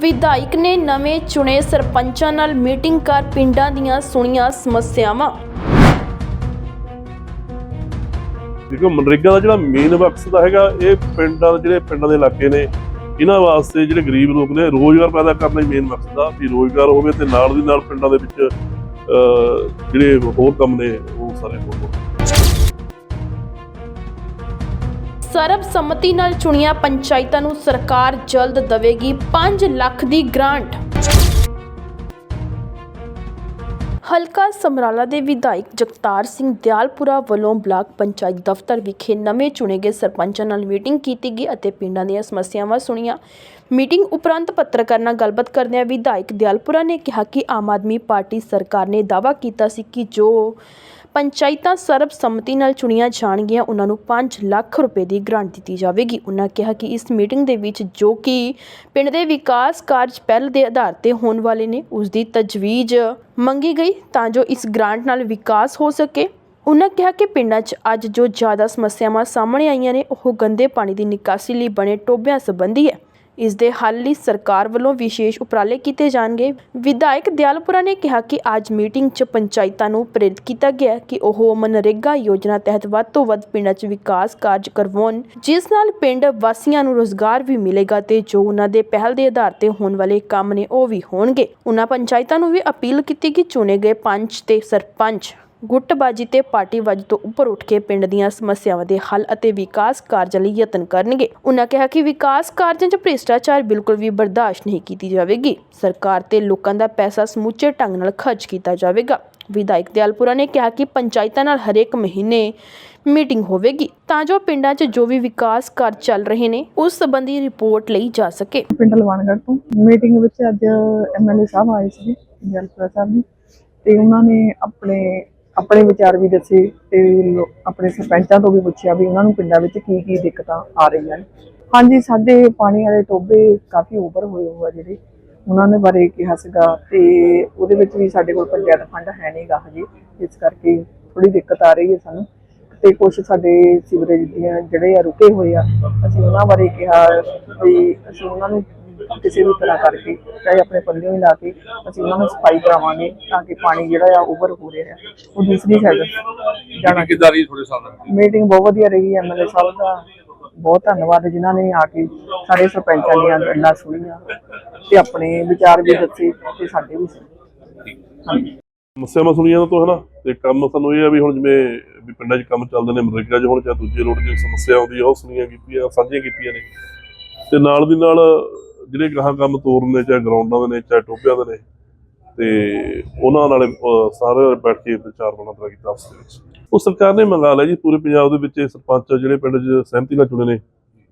ਵਿਧਾਇਕ ਨੇ ਨਵੇਂ ਚੁਣੇ ਸਰਪੰਚਾਂ ਨਾਲ ਮੀਟਿੰਗ ਕਰ ਪਿੰਡਾਂ ਦੀਆਂ ਸੁਣੀਆਂ ਸਮੱਸਿਆਵਾਂ। ਦੇਖੋ ਮਨਰੇਗਾ ਦਾ ਜਿਹੜਾ ਮੇਨ ਮਕਸਦ ਹੈਗਾ ਇਹ ਪਿੰਡਾਂ ਦੇ ਜਿਹੜੇ ਪਿੰਡਾਂ ਦੇ ਇਲਾਕੇ ਨੇ ਇਹਨਾਂ ਵਾਸਤੇ ਜਿਹੜੇ ਗਰੀਬ ਲੋਕ ਨੇ ਰੋਜ਼ਗਾਰ ਪੈਦਾ ਕਰਨਾ ਹੀ ਮੇਨ ਮਕਸਦ ਆ ਵੀ ਰੋਜ਼ਗਾਰ ਹੋਵੇ ਤੇ ਨਾਲ ਦੀ ਨਾਲ ਪਿੰਡਾਂ ਦੇ ਵਿੱਚ ਅਹ, ਜਿਹੜੇ ਹੋਰ ਕੰਮ ਨੇ ਉਹ ਸਾਰੇ ਹੋਣ ਸਰਬਸੰਮਤੀ ਨਾਲ ਚੁਣੀਆਂ ਪੰਚਾਇਤਾਂ ਨੂੰ ਸਰਕਾਰ ਜਲਦ ਦੇਵੇਗੀ 5 ਲੱਖ ਦੀ ਗ੍ਰਾਂਟ। ਹਲਕਾ ਸਮਰਾਲਾ ਦੇ ਵਿਧਾਇਕ ਜਗਤਾਰ ਸਿੰਘ ਦਿਆਲਪੁਰਾ ਵੱਲੋਂ ਬਲਾਕ ਪੰਚਾਇਤ ਦਫ਼ਤਰ ਵਿਖੇ ਨਵੇਂ ਚੁਣੇ ਗਏ ਸਰਪੰਚਾਂ ਨਾਲ ਮੀਟਿੰਗ ਕੀਤੀ ਗਈ ਅਤੇ ਪਿੰਡਾਂ ਦੀਆਂ ਸਮੱਸਿਆਵਾਂ ਸੁਣੀਆਂ। ਮੀਟਿੰਗ ਉਪਰੰਤ ਪੱਤਰਕਾਰਾਂ ਨਾਲ ਗੱਲਬਾਤ ਕਰਦਿਆਂ ਵਿਧਾਇਕ ਦਿਆਲਪੁਰਾ ਨੇ ਕਿਹਾ ਕਿ ਆਮ ਆਦਮੀ ਪਾਰਟੀ ਸਰਕਾਰ ਨੇ ਦਾਅਵਾ ਕੀਤਾ ਸੀ ਕਿ ਜੋ ਪੰਚਾਇਤਾਂ ਸਰਬਸੰਮਤੀ ਨਾਲ ਚੁਣੀਆਂ ਜਾਣਗੀਆਂ, ਉਹਨਾਂ ਨੂੰ 5 ਲੱਖ ਰੁਪਏ ਦੀ ਗ੍ਰਾਂਟ ਦਿੱਤੀ ਜਾਵੇਗੀ। ਉਹਨਾਂ ਕਿਹਾ ਕਿ ਇਸ ਮੀਟਿੰਗ ਦੇ ਵਿੱਚ ਜੋ ਕਿ ਪਿੰਡ ਦੇ ਵਿਕਾਸ ਕਾਰਜ ਪਹਿਲ ਦੇ ਆਧਾਰ ਤੇ ਹੋਣ ਵਾਲੇ ਨੇ, ਉਸ ਦੀ ਤਜਵੀਜ਼ ਮੰਗੀ ਗਈ ਤਾਂ ਜੋ ਇਸ ਗ੍ਰਾਂਟ ਨਾਲ ਵਿਕਾਸ ਹੋ ਸਕੇ। ਉਹਨਾਂ ਕਿਹਾ ਕਿ ਪਿੰਡਾਂ 'ਚ ਅੱਜ ਜੋ ਜ਼ਿਆਦਾ ਸਮੱਸਿਆਵਾਂ ਸਾਹਮਣੇ ਆਈਆਂ ਨੇ, ਉਹ ਗੰਦੇ ਪਾਣੀ ਦੀ ਨਿਕਾਸੀ ਲਈ ਬਣੇ ਟੋਬਿਆਂ ਸੰਬੰਧੀ ਹੈ। ਇਸ ਦੇ ਹੱਲ ਲਈ ਸਰਕਾਰ ਵੱਲੋਂ ਵਿਸ਼ੇਸ਼ ਉਪਰਾਲੇ ਕੀਤੇ ਜਾਣਗੇ। ਵਿਧਾਇਕ ਦਿਆਲਪੁਰਾ ਨੇ ਕਿਹਾ ਕਿ ਅੱਜ ਮੀਟਿੰਗ 'ਚ ਪੰਚਾਇਤਾਂ ਨੂੰ ਪ੍ਰੇਰਿਤ ਕੀਤਾ ਗਿਆ ਕਿ ਉਹ ਮਨਰੇਗਾ ਯੋਜਨਾ ਤਹਿਤ ਵੱਧ ਤੋਂ ਵੱਧ ਪਿੰਡਾਂ 'ਚ ਵਿਕਾਸ ਕਾਰਜ ਕਰਵਾਉਣ, ਜਿਸ ਨਾਲ ਪਿੰਡ ਵਾਸੀਆਂ ਨੂੰ ਰੋਜ਼ਗਾਰ ਵੀ ਮਿਲੇਗਾ ਤੇ ਜੋ ਉਹਨਾਂ ਦੇ ਪਹਿਲ ਦੇ ਆਧਾਰ ਤੇ ਹੋਣ ਵਾਲੇ ਕੰਮ ਨੇ ਉਹ ਵੀ ਹੋਣਗੇ। ਉਹਨਾਂ ਪੰਚਾਇਤਾਂ ਨੂੰ ਵੀ ਅਪੀਲ ਕੀਤੀ ਕਿ ਚੁਣੇ ਗਏ ਪੰਚ ਤੇ ਸਰਪੰਚ ਗੁੱਟਬਾਜੀ ਤੇ ਪਾਰਟੀਬਾਜੀ ਤੋਂ ਉੱਪਰ ਉੱਠ ਕੇ ਪਿੰਡ ਦੀਆਂ ਸਮੱਸਿਆਵਾਂ ਦੇ ਹੱਲ ਅਤੇ ਵਿਕਾਸ ਕਾਰਜਾਂ ਲਈ ਯਤਨ ਕਰਨਗੇ। ਉਨ੍ਹਾਂ ਕਿਹਾ ਕਿ ਵਿਕਾਸ ਕਾਰਜਾਂ 'ਚ ਭ੍ਰਿਸ਼ਟਾਚਾਰ ਬਿਲਕੁਲ ਵੀ ਬਰਦਾਸ਼ਤ ਨਹੀਂ ਕੀਤੀ ਜਾਵੇਗੀ। ਸਰਕਾਰ ਤੇ ਲੋਕਾਂ ਦਾ ਪੈਸਾ ਸਮੁੱਚੇ ਢੰਗ ਨਾਲ ਖਰਚ ਕੀਤਾ ਜਾਵੇਗਾ। ਵਿਧਾਇਕ ਦਿਆਲਪੁਰਾ ਨੇ ਕਿਹਾ ਕਿ ਪੰਚਾਇਤਾਂ ਨਾਲ ਹਰੇਕ ਮਹੀਨੇ ਮੀਟਿੰਗ ਹੋਵੇਗੀ, ਤਾਂ ਜੋ ਪਿੰਡਾਂ 'ਚ ਜੋ ਵੀ ਵਿਕਾਸ ਕਾਰਜ ਚੱਲ ਰਹੇ ਨੇ, ਉਸ ਸੰਬੰਧੀ ਰਿਪੋਰਟ ਲਈ ਜਾ ਸਕੇ। ਪਿੰਡ ਲਵਾਨਗੜ੍ਹ ਤੋਂ ਮੀਟਿੰਗ ਵਿੱਚ ਅੱਜ ਐਮਐਲਏ ਸਾਹਿਬ ਆਏ ਸੀ ਜਲਪੁਰਾ ਸਾਹਿਬ ਜੀ, ਤੇ ਉਹਨਾਂ ਨੇ ਆਪਣੇ ਆਪਣੇ ਵਿਚਾਰ ਵੀ ਦੱਸੇ ਤੇ ਆਪਣੇ ਸਰਪੰਚਾਂ ਤੋਂ ਵੀ ਪੁੱਛਿਆ ਵੀ ਉਹਨਾਂ ਨੂੰ ਪਿੰਡਾਂ ਵਿੱਚ ਕੀ ਕੀ ਦਿੱਕਤਾਂ ਆ ਰਹੀਆਂ ਨੇ। ਹਾਂਜੀ, ਸਾਡੇ ਪਾਣੀ ਵਾਲੇ ਟੋਬੇ ਕਾਫੀ ਓਵਰ ਹੋਏ ਹੋਏ ਆ ਜਿਹੜੇ। ਉਹਨਾਂ ਨੇ ਬਾਰੇ ਕਿਹਾ ਸੀਗਾ ਤੇ ਉਹਦੇ ਵਿੱਚ ਵੀ ਸਾਡੇ ਕੋਲ ਪੰਚਾਇਤ ਫੰਡ ਹੈ ਨਹੀਂਗਾ ਹਜੇ। ਇਸ ਕਰਕੇ ਥੋੜੀ ਦਿੱਕਤ ਆ ਰਹੀ ਹੈ ਸਾਨੂੰ। ਤੇ ਕੁਝ ਸਾਡੇ ਸੀਵਰੇਜ ਦੀਆਂ ਜਿਹੜੇ ਆ ਰੁਕੇ ਹੋਏ ਆ, ਅਸੀਂ ਉਹਨਾਂ ਬਾਰੇ ਕਿਹਾ ਵੀ ਅਸੀਂ ਉਹਨਾਂ ਨੂੰ ਕਿਸੇ ਵੀ ਤਰ੍ਹਾਂ ਕਰਕੇ ਚਾਹੇ ਆਪਣੇ ਪੱਲਿਓਂ ਹੀ ਲਾ ਕੇ ਅਸੀਂ ਉਹਨਾਂ ਨੂੰ ਸਫ਼ਾਈ ਕਰਾਵਾਂਗੇ ਤਾਂ ਕਿ ਪਾਣੀ ਜਿਹੜਾ ਆ ਓਵਰ ਹੋ ਰਿਹਾ ਹੈ ਉਹ ਦੂਸਰੀ ਸਾਈਡ ਜਾਣਾ ਕਿੱਦਾਂ ਰਹੀ ਤੁਹਾਡੇ ਸਾਹਮਣੇ ਮੀਟਿੰਗ ਬਹੁਤ ਵਧੀਆ ਰਹੀ ਐਮਐਲਏ ਸਾਹਿਬ ਦਾ ਬਹੁਤ ਧੰਨਵਾਦ ਜਿਨ੍ਹਾਂ ਨੇ ਆ ਕੇ ਸਾਰੇ ਸਰਪੰਚਾਂ ਦੀਆਂ ਗੱਲਾਂ ਸੁਣੀਆਂ ਤੇ ਆਪਣੇ ਵਿਚਾਰ ਵੀ ਦੱਸੇ ਤੇ ਸਾਡੇ ਵੀ ਸੁਣੇ। ਹਾਂਜੀ। ਸਮੱਸਿਆਵਾਂ ਸੁਣੀਆਂ ਤੋਂ ਹਨਾ? ਤੇ ਕੰਮ ਸਾਨੂੰ ਇਹ ਆ ਵੀ ਹੁਣ ਜਿਵੇਂ ਵੀ ਪਿੰਡਾਂ 'ਚ ਕੰਮ ਚੱਲਦੇ ਨੇ ਮਨਰੇਗਾ 'ਚ ਹੁਣ ਚਾਹੇ ਦੂਜੇ ਰੋਡ ਦੀ ਸਮੱਸਿਆ ਆਉਂਦੀ ਆ ਉਹ ਸੁਣੀਆਂ ਕੀਤੀਆਂ ਸਾਂਝੀਆਂ ਕੀਤੀਆਂ ਨੇ। ਤੇ ਨਾਲ ਦੀ ਨਾਲ ਜਿਹੜੇ ਗਾਹਾਂ ਕੰਮ ਤੋਰਨ ਨੇ ਚਾਹੇ ਗਰਾਊਂਡਾਂ ਦੇ ਨੇ ਚਾਹੇ ਟੋਬਿਆਂ ਦੇ ਨੇ ਤੇ ਉਹਨਾਂ ਨਾਲ ਸਾਰੇ ਬੈਠ ਕੇ ਵਿਚਾਰ ਵਟਾਂਦਰਾ ਕੀਤਾ ਆਪਸ ਦੇ ਵਿੱਚ। ਉਹ ਸਰਕਾਰ ਨੇ ਮੰਗਾ ਲਿਆ ਜੀ ਪੂਰੇ ਪੰਜਾਬ ਦੇ ਵਿੱਚ ਸਰਪੰਚ ਜਿਹੜੇ ਪਿੰਡ 'ਚ ਸਹਿਮਤੀ ਨਾਲ ਚੁਣੇ ਨੇ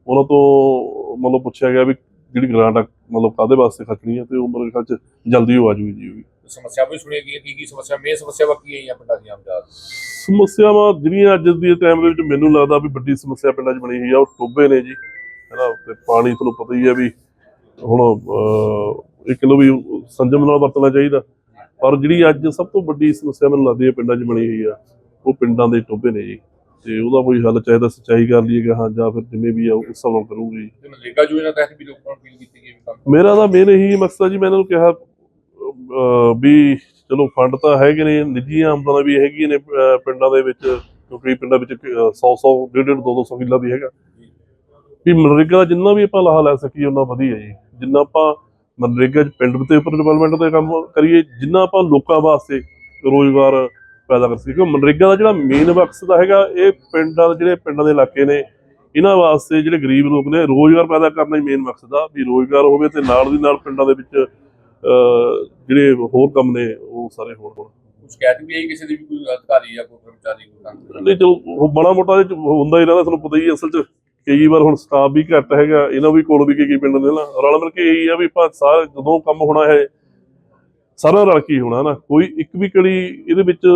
ਉਹਨਾਂ ਤੋਂ ਮਤਲਬ ਪੁੱਛਿਆ ਗਿਆ ਵੀ ਜਿਹੜੀ ਗ੍ਰਾਂਟ ਮਤਲਬ ਕਾਦੇ ਵਾਸਤੇ ਖਰਚਣੀ ਹੈ ਤੇ ਉਹ ਮੇਰੇ ਖਿਆਲ 'ਚ ਜਲਦੀ ਹੋ ਆ ਜੂਗੀ ਜੀ ਉਹ ਵੀ। ਸਮੱਸਿਆ ਵੀ ਸੁਣੀ ਗਈ ਕੀ ਕੀ ਸਮੱਸਿਆ ਮੇਨ ਸਮੱਸਿਆ ਕੀ ਆਈਆਂ ਪਿੰਡਾਂ ਦੀਆਂ ਆਮਦਾਦ ਸਮੱਸਿਆਵਾਂ ਜਿਹੜੀਆਂ ਅੱਜ ਦੀ ਟਾਈਮ ਦੇ ਵਿੱਚ ਮੈਨੂੰ ਲੱਗਦਾ ਵੀ ਵੱਡੀ ਸਮੱਸਿਆ ਪਿੰਡਾਂ 'ਚ ਬਣੀ ਹੋਈ ਆ ਉਹ ਟੋਬੇ ਨੇ ਜੀ ਹੈਨਾ ਤੇ ਪਾਣੀ ਤੁਹਾਨੂੰ ਪਤਾ ਹੀ ਹੈ ਵੀ ਹੁਣ ਅਹ, ਇੱਕ ਲੋ ਵੀ ਸੰਜਮ ਨਾਲ ਵਰਤਣਾ ਚਾਹੀਦਾ। ਪਰ ਜਿਹੜੀ ਅੱਜ ਸਭ ਤੋਂ ਵੱਡੀ ਸਮੱਸਿਆ ਮੈਨੂੰ ਲੱਗਦੀ ਹੈ ਪਿੰਡਾਂ 'ਚ ਬਣੀ ਹੋਈ ਆ ਉਹ ਪਿੰਡਾਂ ਦੇ ਟੋਬੇ ਨੇ ਜੀ। ਤੇ ਉਹਦਾ ਕੋਈ ਹੱਲ ਚਾਹੀਦਾ ਸੱਚਾਈ ਕਰ ਲਈਏ ਕਿ ਹਾਂ ਜਾਂ ਫਿਰ ਜਿਵੇਂ ਵੀ ਆ ਉਸ ਹਿਸਾਬ ਨਾਲ ਕਰੂਗੇ। ਜੀ ਤੇ ਮਨਰੇਗਾ ਯੋਜਨਾ ਤਹਿਤ ਵੀ ਲੋਕਾਂ ਨੂੰ ਅਪੀਲ ਕੀਤੀ ਗਈ ਵੀ ਕੰਮ ਮੇਰਾ ਤਾਂ ਮੇਨ ਇਹੀ ਮਕਸਦ ਜੀ ਮੈਂ ਇਹਨਾਂ ਨੂੰ ਕਿਹਾ ਵੀ ਚਲੋ ਫੰਡ ਤਾਂ ਹੈਗੇ ਨੇ ਨਿੱਜੀ ਆਮਦਨਾਂ ਵੀ ਹੈਗੀਆਂ ਨੇ ਪਿੰਡਾਂ ਦੇ ਵਿੱਚ ਕਿਉਂਕਿ ਪਿੰਡਾਂ ਵਿੱਚ 100 100 150 200 200 ਕਿੱਲਾ ਵੀ ਹੈਗਾ। ਵੀ ਮਨਰੇਗਾ ਜਿੰਨਾ ਵੀ ਆਪਾਂ ਲਾਹਾ ਲੈ ਸਕੀਏ ਉਹਨਾਂ ਵਧੀਆ ਜੀ। ਜਿੰਨਾ ਆਪਾਂ ਮਨਰੇਗਾ 'ਚ ਪਿੰਡ ਦੇ ਉੱਪਰ ਡਿਵੈਲਪਮੈਂਟ ਦਾ ਕੰਮ ਕਰੀਏ ਜਿੰਨਾ ਆਪਾਂ ਲੋਕਾਂ ਵਾਸਤੇ ਰੋਜ਼ਗਾਰ ਪੈਦਾ ਕਰ ਸਕੀਏ ਕਿਉਂਕਿ ਮਨਰੇਗਾ ਦਾ ਜਿਹੜਾ ਮੇਨ ਮਕਸਦ ਹੈਗਾ ਇਹ ਪਿੰਡਾਂ ਦੇ ਜਿਹੜੇ ਪਿੰਡਾਂ ਦੇ ਇਲਾਕੇ ਨੇ ਇਹਨਾਂ ਵਾਸਤੇ ਜਿਹੜੇ ਗਰੀਬ ਲੋਕ ਨੇ ਰੋਜ਼ਗਾਰ ਪੈਦਾ ਕਰਨਾ ਹੀ ਮੇਨ ਮਕਸਦ ਆ ਵੀ ਰੋਜ਼ਗਾਰ ਹੋਵੇ ਤੇ ਨਾਲ ਦੀ ਨਾਲ ਪਿੰਡਾਂ ਦੇ ਵਿੱਚ ਜਿਹੜੇ ਹੋਰ ਕੰਮ ਨੇ ਉਹ ਸਾਰੇ ਹੋਣ ਹੋਣ। ਕੁਝ ਸ਼ਿਕਾਇਤ ਵੀ ਆਈ ਕਿਸੇ ਦੀ ਵੀ ਕੋਈ ਅਧਿਕਾਰੀ ਜਾਂ ਕੋਈ ਕਰਮਚਾਰੀ ਕੋਈ ਕੰਮ ਨਹੀਂ ਚਲੋ ਉਹ ਬੜਾ ਮੋਟਾ ਹੁੰਦਾ ਹੀ ਰਹਿੰਦਾ ਤੁਹਾਨੂੰ ਪਤਾ ਹੈ ਅਸਲ 'ਚ ਕਈ ਵਾਰ ਹੁਣ ਸਟਾਫ ਵੀ ਘੱਟ ਹੈਗਾ ਇਹਨਾਂ ਵੀ ਕੋਲ ਵੀ ਕਈ ਪਿੰਡ ਨੇ ਨਾ। ਰਲ ਮਿਲ ਕੇ ਇਹੀ ਆ ਵੀ ਆਪਾਂ ਸਾਰੇ ਜਦੋਂ ਕੰਮ ਹੋਣਾ ਹੈ ਸਾਰਾ ਰਲ ਕੇ ਹੋਣਾ ਨਾ। ਕੋਈ ਇੱਕ ਵੀ ਕੜੀ ਇਹਦੇ ਵਿੱਚ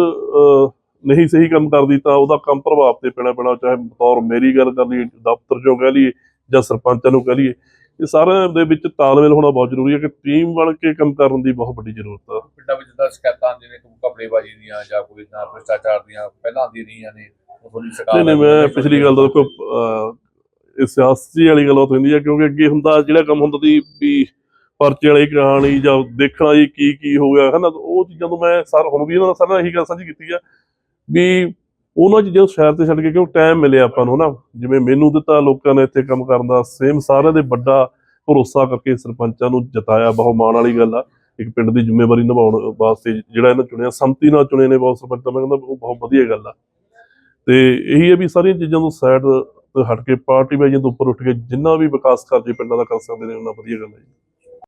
ਨਹੀਂ ਸਹੀ ਕੰਮ ਕਰਦੀ ਤਾਂ ਉਹਦਾ ਕੰਮ ਪ੍ਰਭਾਵ ਤੇ ਪੈਣਾ ਪੈਣਾ ਚਾਹੇ ਬਤੌਰ ਮੇਰੀ ਗੱਲ ਕਰ ਲਈ ਦਫ਼ਤਰ ਚੋਂ ਕਹਿ ਲਈਏ ਜਾਂ ਸਰਪੰਚਾਂ ਨੂੰ ਕਹਿ ਲਈਏ। ਇਹ ਸਾਰਿਆਂ ਦੇ ਵਿੱਚ ਤਾਲਮੇਲ ਹੋਣਾ ਬਹੁਤ ਜ਼ਰੂਰੀ ਹੈ ਕਿ ਟੀਮ ਬਣ ਕੇ ਕੰਮ ਕਰਨ ਦੀ ਬਹੁਤ ਵੱਡੀ ਜ਼ਰੂਰਤ ਆ। ਪਿੰਡਾਂ ਵਿੱਚ ਜਿੱਦਾਂ ਸ਼ਿਕਾਇਤਾਂ ਕੋਈ ਕਪੜੇਬਾਜ਼ੀ ਦੀਆਂ ਜਾਂ ਕੋਈ ਨਾ ਭ੍ਰਿਸ਼ਟਾਚਾਰ ਦੀਆਂ ਪਹਿਲਾਂ ਆਉਂਦੀਆਂ ਰਹੀਆਂ ਨੇ ਨਹੀਂ ਨਹੀਂ ਮੈਂ ਪਿਛਲੀ ਗੱਲ ਦਾ ਦੇਖੋ ਅਹ, ਸਿਆਸੀ ਵਾਲੀ ਗੱਲਬਾਤ ਹੁੰਦੀ ਹੈ ਕਿਉਂਕਿ ਅੱਗੇ ਹੁੰਦਾ ਜਿਹੜਾ ਕੰਮ ਹੁੰਦਾ ਸੀ ਵੀ ਪਰਚੇ ਵਾਲੀ ਕਹਾਣੀ ਜਾਂ ਦੇਖਣਾ ਜੀ ਕੀ ਕੀ ਹੋ ਗਿਆ ਹੈ ਉਹ ਚੀਜ਼ਾਂ ਤੋਂ ਮੈਂ ਸਰ ਹੁਣ ਵੀ ਇਹਨਾਂ ਨਾਲ ਸਾਰਿਆਂ ਨਾਲ ਇਹੀ ਗੱਲ ਸਾਂਝੀ ਕੀਤੀ ਆ ਵੀ ਉਹਨਾਂ ਚੀਜ਼ਾਂ ਸ਼ਹਿਰ ਤੇ ਛੱਡ ਕੇ ਕਿਉਂ ਟਾਈਮ ਮਿਲਿਆ ਆਪਾਂ ਨੂੰ ਨਾ ਜਿਵੇਂ ਮੈਨੂੰ ਦਿੱਤਾ ਲੋਕਾਂ ਨੇ ਇੱਥੇ ਕੰਮ ਕਰਨ ਦਾ ਸੇਮ ਸਾਰਿਆਂ ਦੇ ਵੱਡਾ ਭਰੋਸਾ ਕਰਕੇ ਸਰਪੰਚਾਂ ਨੂੰ ਜਤਾਇਆ ਬਹੁਤ ਮਾਣ ਵਾਲੀ ਗੱਲ ਆ। ਇੱਕ ਪਿੰਡ ਦੀ ਜ਼ਿੰਮੇਵਾਰੀ ਨਿਭਾਉਣ ਵਾਸਤੇ ਜਿਹੜਾ ਇਹਨਾਂ ਚੁਣਿਆ ਸੰਮਤੀ ਨਾਲ ਚੁਣੇ ਨੇ ਬਹੁਤ ਸਰਪੰਚ ਤਾਂ ਮੈਂ ਕਹਿੰਦਾ ਉਹ ਬਹੁਤ ਵਧੀਆ ਗੱਲ ਆ। ਤੇ ਇਹੀ ਹੈ ਵੀ ਸਾਰੀਆਂ ਚੀਜ਼ਾਂ ਤੋਂ ਸਾਈਡ ਹਟ ਕੇ ਪਾਰਟੀ ਵਾਈਜ਼ ਤੋਂ ਉੱਪਰ ਉੱਠ ਕੇ ਜਿੰਨਾ ਵੀ ਵਿਕਾਸ ਕਾਰਜ ਪਿੰਡਾਂ ਦਾ ਕਰ ਸਕਦੇ ਨੇ, ਉਹਨਾਂ ਵਧੀਆ ਗੱਲ ਹੈ ਜੀ।